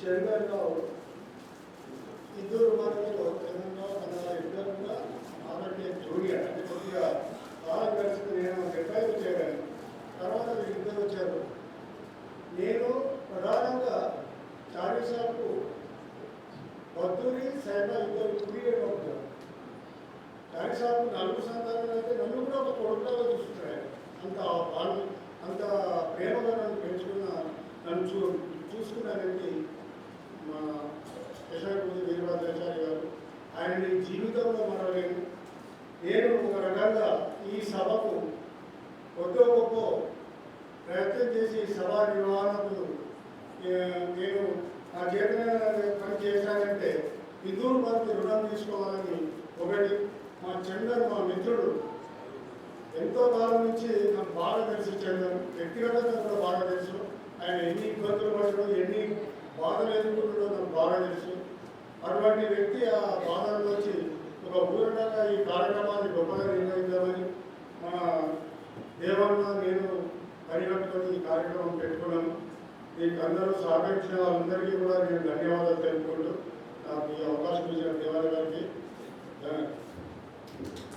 చంద్రరావు ఇద్దరు మనలో చంద్రరావు మన ఇద్దరు కూడా ఆమెకి జోడి అంటే కొద్దిగా కాలం కలిసి నేను రిటైర్ వచ్చాను తర్వాత వీళ్ళిద్దరు వచ్చారు. నేను ప్రధానంగా చాలీసాకు బద్దూరి సైబా ఇద్దరు కుడియర్ అవుతారు చాలీసాకు నలుగురు సంతానం అయితే నన్ను కూడా ఒక కొడుకులాగా చూస్తున్నాడు అంత వాళ్ళు అంత ప్రేమగా నన్ను పెంచుకున్న నన్ను చూ చూసుకున్న వ్యక్తి మా యశాపతి వీరభద్రాచార్య గారు ఆయనని జీవితంలో మరవలేను నేను ఒక రకంగా ఈ సభకు కొద్దో గొప్ప ప్రయత్నం చేసి సభ నిర్వహణకు నేను నా చేతన పని చేశానంటే హిందువుల మనకు రుణం తీసుకోవాలని ఒకటి మా చందన్ మా మిత్రుడు ఎంతో కాలం నుంచి నాకు బాగా తెలుసు చందన్ వ్యక్తిగతంగా కూడా బాగా తెలుసు ఆయన ఎన్ని ఇబ్బందులు పడడం ఎన్ని బాధలు ఎదుర్కొంటాడో నాకు బాగా తెలుసు అటువంటి వ్యక్తి ఆ ఒక ఊరటంగా ఈ కార్యక్రమాన్ని గొప్పగా నిర్వహిద్దామని మా దేవన్న నేను పరిగట్టుకొని ఈ కార్యక్రమం పెట్టుకున్నాను మీకు అందరూ సహకరించిన వాళ్ళందరికీ కూడా నేను ధన్యవాదాలు తెలుపుకుంటూ